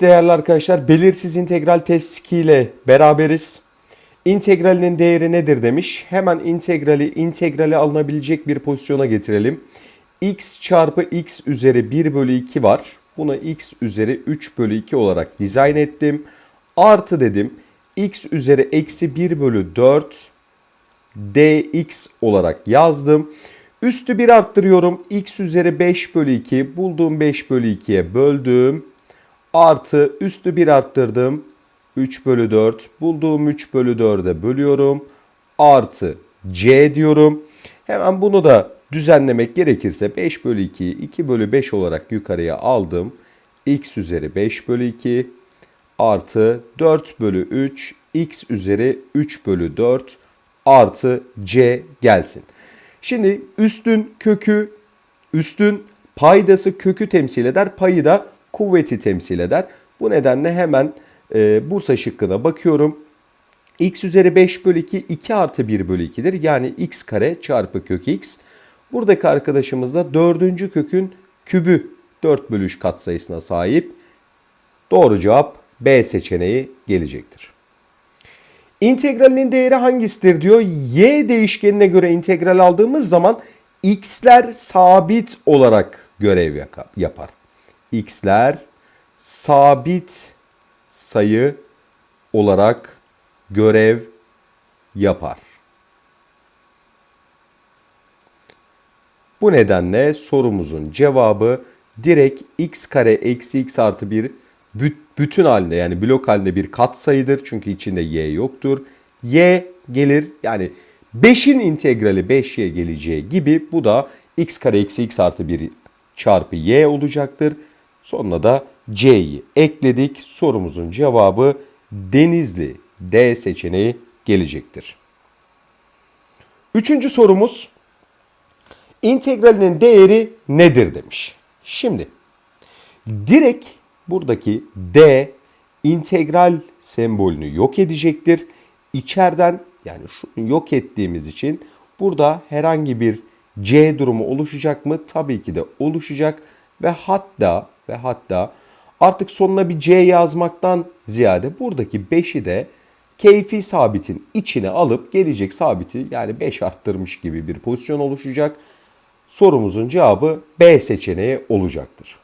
Değerli arkadaşlar belirsiz integral test ile beraberiz. İntegralinin değeri nedir demiş. Hemen integrali integrali alınabilecek bir pozisyona getirelim. x çarpı x üzeri 1 bölü 2 var. Buna x üzeri 3 bölü 2 olarak dizayn ettim. Artı dedim x üzeri eksi 1 bölü 4 dx olarak yazdım. Üstü 1 arttırıyorum. x üzeri 5 bölü 2 bulduğum 5 bölü 2'ye böldüm. Artı üstü 1 arttırdım. 3 bölü 4 bulduğum 3 bölü 4'e bölüyorum. Artı c diyorum. Hemen bunu da düzenlemek gerekirse 5 bölü 2'yi 2 bölü 5 olarak yukarıya aldım. x üzeri 5 bölü 2 artı 4 bölü 3 x üzeri 3 bölü 4 artı c gelsin. Şimdi üstün kökü, üstün paydası kökü temsil eder, payı da kuvveti temsil eder. Bu nedenle hemen e, Bursa şıkkına bakıyorum. x üzeri 5 bölü 2 2 artı 1 bölü 2'dir. Yani x kare çarpı kök x. Buradaki arkadaşımız da dördüncü kökün kübü 4 bölü 3 katsayısına sahip. Doğru cevap B seçeneği gelecektir. İntegralinin değeri hangisidir diyor. Y değişkenine göre integral aldığımız zaman x'ler sabit olarak görev yapar. X'ler sabit sayı olarak görev yapar. Bu nedenle sorumuzun cevabı direkt x kare eksi x artı 1 bütün halinde yani blok halinde bir kat sayıdır. Çünkü içinde y yoktur. y gelir yani 5'in integrali 5y geleceği gibi bu da x kare eksi x artı 1 çarpı y olacaktır. Sonuna da c'yi ekledik. Sorumuzun cevabı Denizli D seçeneği gelecektir. Üçüncü sorumuz integralinin değeri nedir demiş. Şimdi direkt buradaki D integral sembolünü yok edecektir. İçeriden yani şunu yok ettiğimiz için burada herhangi bir C durumu oluşacak mı? Tabii ki de oluşacak ve hatta ve hatta artık sonuna bir C yazmaktan ziyade buradaki 5'i de keyfi sabitin içine alıp gelecek sabiti yani 5 arttırmış gibi bir pozisyon oluşacak. Sorumuzun cevabı B seçeneği olacaktır.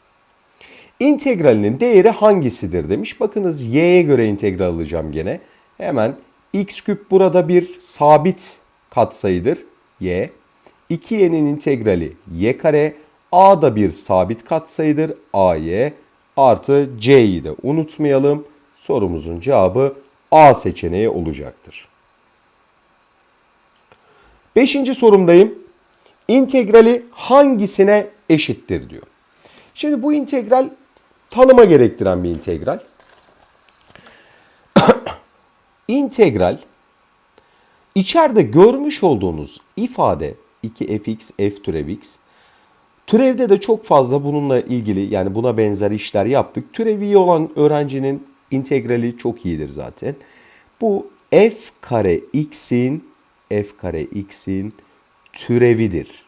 İntegralinin değeri hangisidir demiş. Bakınız y'ye göre integral alacağım gene. Hemen x küp burada bir sabit katsayıdır y. 2y'nin integrali y kare. A da bir sabit katsayıdır ay artı c'yi de unutmayalım. Sorumuzun cevabı A seçeneği olacaktır. Beşinci sorumdayım. İntegrali hangisine eşittir diyor. Şimdi bu integral tanıma gerektiren bir integral. integral içeride görmüş olduğunuz ifade 2fx f türev x Türevde de çok fazla bununla ilgili yani buna benzer işler yaptık. Türevi iyi olan öğrencinin integrali çok iyidir zaten. Bu f kare x'in f kare x'in türevidir.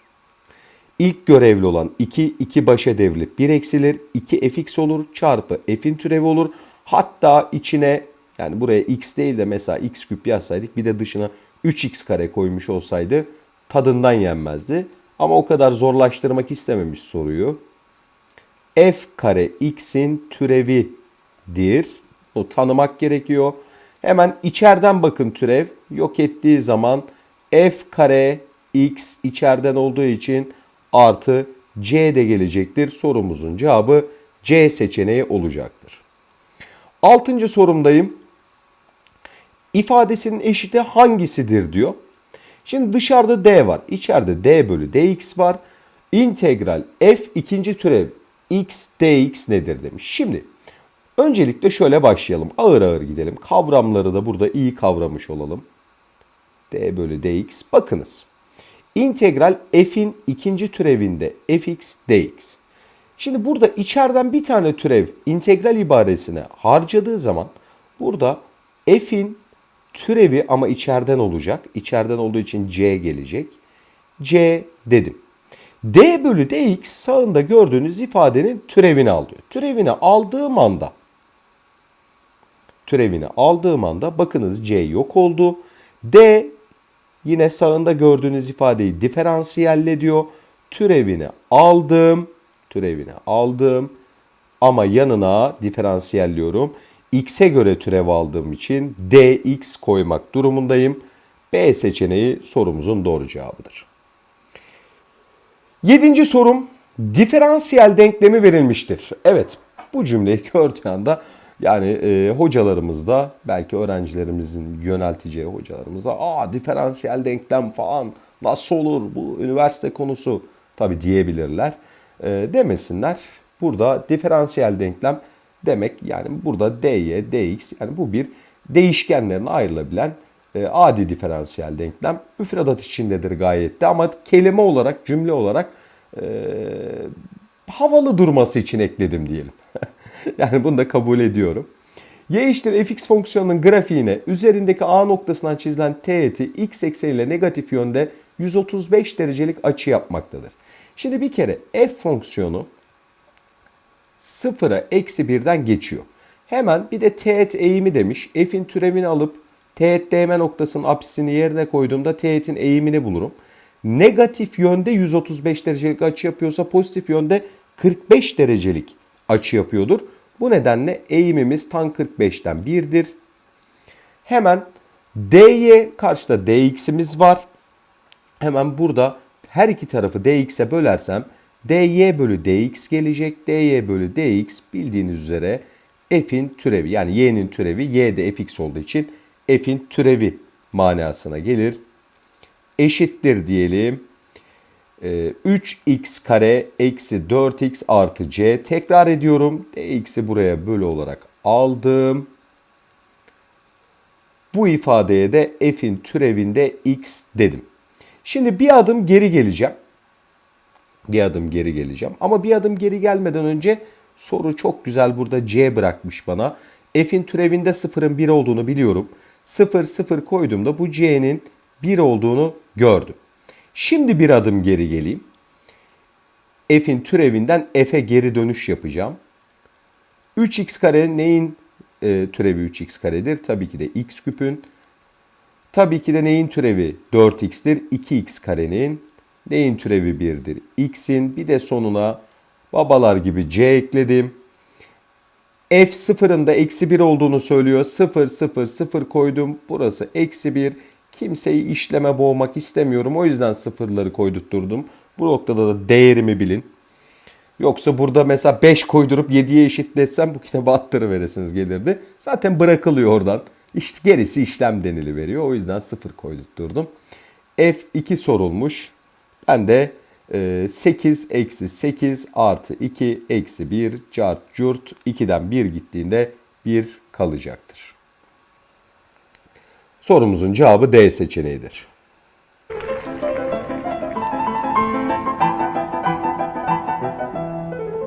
İlk görevli olan 2, 2 başa devrilip 1 eksilir. 2 fx olur çarpı f'in türevi olur. Hatta içine yani buraya x değil de mesela x küp yazsaydık bir de dışına 3x kare koymuş olsaydı tadından yenmezdi. Ama o kadar zorlaştırmak istememiş soruyu. f kare x'in türevidir. O tanımak gerekiyor. Hemen içeriden bakın türev. Yok ettiği zaman f kare x içeriden olduğu için artı c de gelecektir. Sorumuzun cevabı c seçeneği olacaktır. Altıncı sorumdayım. İfadesinin eşiti hangisidir diyor. Şimdi dışarıda d var. İçeride d bölü dx var. İntegral f ikinci türev x dx nedir demiş. Şimdi öncelikle şöyle başlayalım. Ağır ağır gidelim. Kavramları da burada iyi kavramış olalım. d bölü dx. Bakınız. İntegral f'in ikinci türevinde fx dx. Şimdi burada içeriden bir tane türev integral ibaresine harcadığı zaman burada f'in Türevi ama içeriden olacak. İçeriden olduğu için C gelecek. C dedim. D bölü dx sağında gördüğünüz ifadenin türevini alıyor. Türevini aldığım anda türevini aldığım anda bakınız C yok oldu. D yine sağında gördüğünüz ifadeyi diferansiyelle diyor. Türevini aldım. Türevini aldım. Ama yanına diferansiyelliyorum. X'e göre türev aldığım için dx koymak durumundayım. B seçeneği sorumuzun doğru cevabıdır. Yedinci sorum diferansiyel denklemi verilmiştir. Evet bu cümleyi gördüğü anda yani e, hocalarımız da belki öğrencilerimizin yönelteceği hocalarımız da aa diferansiyel denklem falan nasıl olur bu üniversite konusu tabi diyebilirler. E, demesinler. Burada diferansiyel denklem demek yani burada dy, dx yani bu bir değişkenlerine ayrılabilen e, adi diferansiyel denklem. Müfredat içindedir gayet de ama kelime olarak cümle olarak e, havalı durması için ekledim diyelim. yani bunu da kabul ediyorum. y eşittir fx fonksiyonunun grafiğine üzerindeki a noktasından çizilen teğeti x ekseniyle negatif yönde 135 derecelik açı yapmaktadır. Şimdi bir kere f fonksiyonu sıfıra eksi birden geçiyor. Hemen bir de teğet eğimi demiş. F'in türevini alıp teğet değme noktasının apsisini yerine koyduğumda teğetin eğimini bulurum. Negatif yönde 135 derecelik açı yapıyorsa pozitif yönde 45 derecelik açı yapıyordur. Bu nedenle eğimimiz tan 45'ten 1'dir. Hemen dy karşıda dx'imiz var. Hemen burada her iki tarafı dx'e bölersem dy bölü dx gelecek. dy bölü dx bildiğiniz üzere f'in türevi yani y'nin türevi y de fx olduğu için f'in türevi manasına gelir. Eşittir diyelim. 3x kare eksi 4x artı c. Tekrar ediyorum. dx'i buraya bölü olarak aldım. Bu ifadeye de f'in türevinde x dedim. Şimdi bir adım geri geleceğim. Bir adım geri geleceğim. Ama bir adım geri gelmeden önce soru çok güzel burada c bırakmış bana. F'in türevinde sıfırın 1 olduğunu biliyorum. 0 0 koyduğumda bu c'nin 1 olduğunu gördüm. Şimdi bir adım geri geleyim. F'in türevinden F'e geri dönüş yapacağım. 3x kare neyin e, türevi 3x karedir? Tabii ki de x küpün. Tabii ki de neyin türevi 4x'tir? 2x karenin. Neyin türevi 1'dir? x'in. Bir de sonuna babalar gibi c ekledim. F sıfırın da eksi 1 olduğunu söylüyor. 0 0 0 koydum. Burası eksi 1. Kimseyi işleme boğmak istemiyorum. O yüzden sıfırları koydurtturdum. Bu noktada da değerimi bilin. Yoksa burada mesela 5 koydurup 7'ye eşitletsem bu kitabı attırıveresiniz gelirdi. Zaten bırakılıyor oradan. İşte gerisi işlem denili veriyor. O yüzden 0 koydurtturdum. F2 sorulmuş. Ben de 8 eksi 8 artı 2 eksi 1 cart curt 2'den 1 gittiğinde 1 kalacaktır. Sorumuzun cevabı D seçeneğidir.